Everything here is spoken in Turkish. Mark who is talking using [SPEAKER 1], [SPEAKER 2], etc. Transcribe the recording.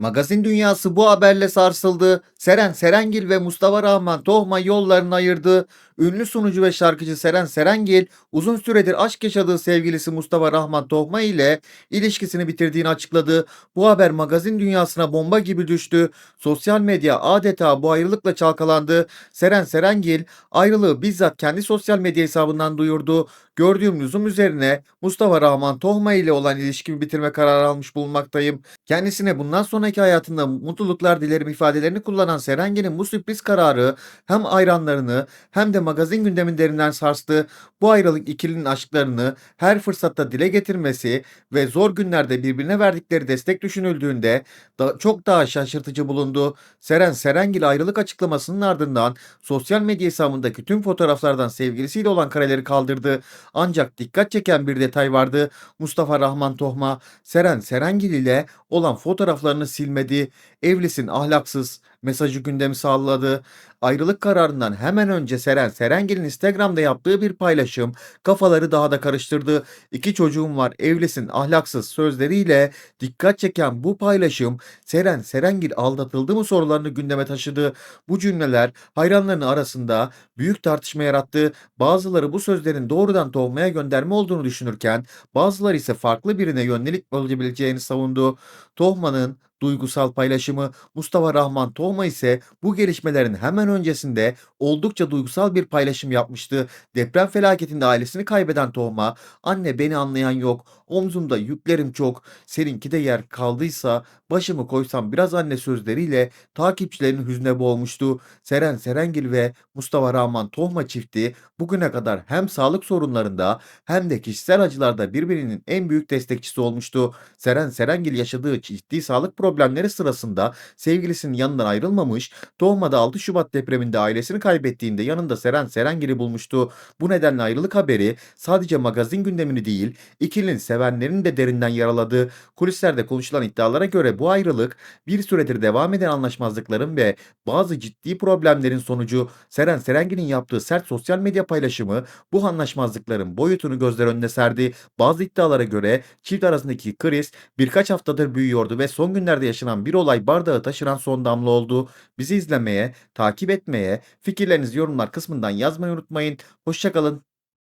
[SPEAKER 1] Magazin dünyası bu haberle sarsıldı. Seren Serengil ve Mustafa Rahman Tohma yollarını ayırdı. Ünlü sunucu ve şarkıcı Seren Serengil uzun süredir aşk yaşadığı sevgilisi Mustafa Rahman Tohma ile ilişkisini bitirdiğini açıkladı. Bu haber magazin dünyasına bomba gibi düştü. Sosyal medya adeta bu ayrılıkla çalkalandı. Seren Serengil ayrılığı bizzat kendi sosyal medya hesabından duyurdu. Gördüğüm lüzum üzerine Mustafa Rahman Tohma ile olan ilişkimi bitirme kararı almış bulunmaktayım. Kendisine bundan sonraki hayatında mutluluklar dilerim ifadelerini kullanan Serengil'in bu sürpriz kararı hem hayranlarını hem de magazin gündemini derinden sarstı. Bu ayrılık ikilinin aşklarını her fırsatta dile getirmesi ve zor günlerde birbirine verdikleri destek düşünüldüğünde da çok daha şaşırtıcı bulundu. Seren Serengil ayrılık açıklamasının ardından sosyal medya hesabındaki tüm fotoğraflardan sevgilisiyle olan kareleri kaldırdı. Ancak dikkat çeken bir detay vardı. Mustafa Rahman Tohma, Seren Serengil ile olan fotoğraflarını silmedi. Evlisin ahlaksız mesajı gündemi sağladı. Ayrılık kararından hemen önce Seren Serengil'in Instagram'da yaptığı bir paylaşım kafaları daha da karıştırdı. İki çocuğum var evlisin ahlaksız sözleriyle dikkat çeken bu paylaşım Seren Serengil aldatıldı mı sorularını gündeme taşıdı. Bu cümleler hayranlarının arasında büyük tartışma yarattı. Bazıları bu sözlerin doğrudan Tohma'ya gönderme olduğunu düşünürken bazıları ise farklı birine yönelik olabileceğini savundu. Tohma'nın duygusal paylaşımı Mustafa Rahman Tohma ise bu gelişmelerin hemen öncesinde oldukça duygusal bir paylaşım yapmıştı. Deprem felaketinde ailesini kaybeden Tohma, anne beni anlayan yok, omzumda yüklerim çok, seninki de yer kaldıysa başımı koysam biraz anne sözleriyle takipçilerin hüzne boğmuştu. Seren Serengil ve Mustafa Rahman Tohma çifti bugüne kadar hem sağlık sorunlarında hem de kişisel acılarda birbirinin en büyük destekçisi olmuştu. Seren Serengil yaşadığı ciddi sağlık problemleri sırasında sevgilisinin yanından ayrılmamış, Tohma'da 6 Şubat depreminde ailesini kaybettiğinde yanında Seren Serengil'i bulmuştu. Bu nedenle ayrılık haberi sadece magazin gündemini değil, ikilinin sevenlerini de derinden yaraladı. Kulislerde konuşulan iddialara göre bu ayrılık bir süredir devam eden anlaşmazlıkların ve bazı ciddi problemlerin sonucu Seren Serengil'in yaptığı sert sosyal medya paylaşımı bu anlaşmazlıkların boyutunu gözler önüne serdi. Bazı iddialara göre çift arasındaki kriz birkaç haftadır büyüyordu ve son günlerde yaşanan bir olay bardağı taşıran son damla oldu. Bizi izlemeye, takip etmeye, fikirlerinizi yorumlar kısmından yazmayı unutmayın. Hoşçakalın.